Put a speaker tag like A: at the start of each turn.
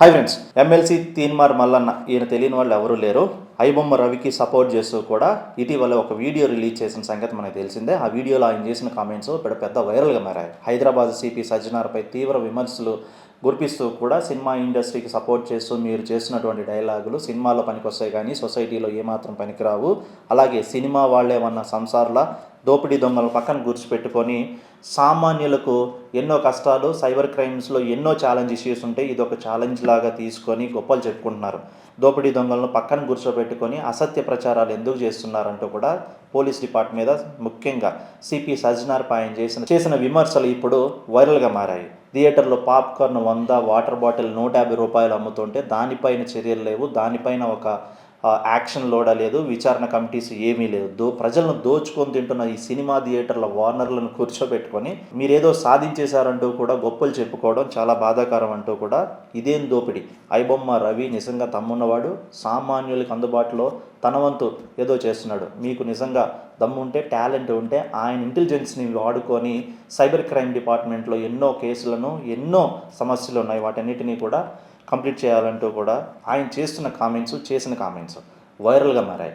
A: Hi friends MLC Teenmar Mallanna ఈయన తెలియని వాళ్ళు ఎవరూ లేరు. ఐబొమ్మ రవికి సపోర్ట్ చేస్తూ కూడా ఇటీవల ఒక వీడియో రిలీజ్ చేసిన సంగతి మనకు తెలిసిందే. ఆ వీడియోలో ఆయన చేసిన కామెంట్స్ ఇప్పుడు పెద్ద వైరల్గా మారాయి. హైదరాబాద్ సిపి సజ్జనార్పై తీవ్ర విమర్శలు గురిపిస్తూ కూడా సినిమా ఇండస్ట్రీకి సపోర్ట్ చేస్తూ మీరు చేసినటువంటి డైలాగులు సినిమాలో పనికొస్తాయి కానీ సొసైటీలో ఏమాత్రం పనికిరావు. అలాగే సినిమా వాళ్ళేమన్నా సంసార్ల దోపిడీ దొంగలు పక్కన గుర్చిపెట్టుకొని సామాన్యులకు ఎన్నో కష్టాలు సైబర్ క్రైమ్స్లో ఎన్నో ఛాలెంజ్ ఇష్యూస్ ఉంటాయి ఇది ఒక ఛాలెంజ్ లాగా తీసుకొని గొప్పలు చెప్పుకుంటున్నారు. దోపిడీ దొంగలను పక్కన కూర్చోబెట్టుకొని అసత్య ప్రచారాలు ఎందుకు చేస్తున్నారంటూ కూడా పోలీస్ డిపార్ట్మెంట్ మీద ముఖ్యంగా సిపి సజ్జనార్ పాయన్ చేసిన చేసిన విమర్శలు ఇప్పుడు వైరల్గా మారాయి. థియేటర్లో పాప్కార్న్ వంద వాటర్ బాటిల్ నూట యాభై రూపాయలు అమ్ముతుంటే దానిపైన చర్యలు లేవు. దానిపైన ఒక యాక్షన్ లోడ లేదు విచారణ కమిటీస్ ఏమీ లేదు. దో ప్రజలను దోచుకొని తింటున్న ఈ సినిమా థియేటర్ల వార్నర్లను కూర్చోబెట్టుకొని మీరేదో సాధించేశారంటూ కూడా గొప్పలు చెప్పుకోవడం చాలా బాధాకరం అంటూ కూడా ఇదేం దోపిడి? ఐబొమ్మ రవి నిజంగా తమ్మున్నవాడు సామాన్యులకు అందుబాటులో తన వంతు ఏదో చేస్తున్నాడు. మీకు నిజంగా దమ్ముంటే టాలెంట్ ఉంటే ఆయన ఇంటెలిజెన్స్ని వాడుకొని సైబర్ క్రైమ్ డిపార్ట్మెంట్లో ఎన్నో కేసులను ఎన్నో సమస్యలు ఉన్నాయి. వాటన్నిటినీ కూడా కంప్లీట్ చేయాలంటూ కూడా ఆయన చేస్తున్న కామెంట్స్ చేసిన కామెంట్స్ వైరల్గా మారాయి.